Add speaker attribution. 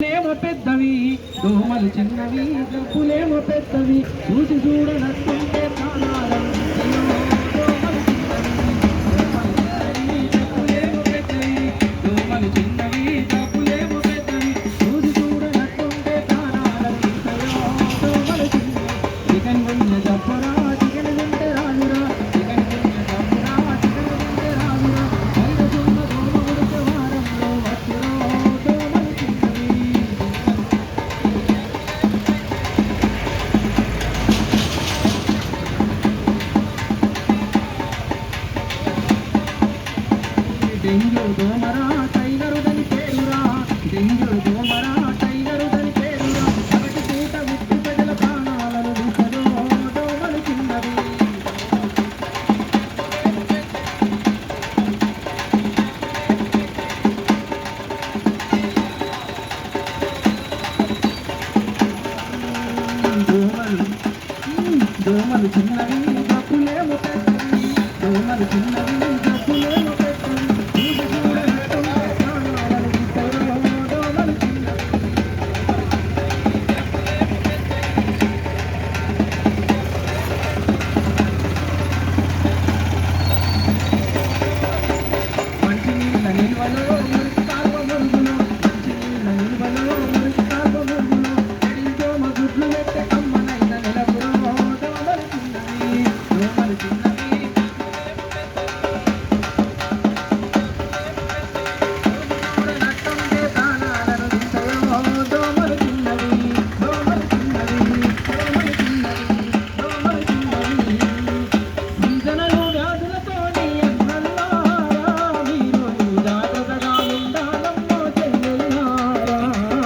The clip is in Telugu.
Speaker 1: పులేమో పెద్దవి దోమలు చిన్నవి పులేమో పెద్దవి. చూసి చూడనట్టుంటే ప్రాణాలను దోమలు డెంగ్యూ దోమరా టైగరు దాని పేరురా డెంగ్యూ దోమరా టైగరు దాని పేరురా పూట ఉత్తి ప్రజల ప్రాణాలను తీసలో దోమలు చిన్నవి దోమలు దోమలు చిన్నవి పెద్దవి. దోమలు చిన్నవి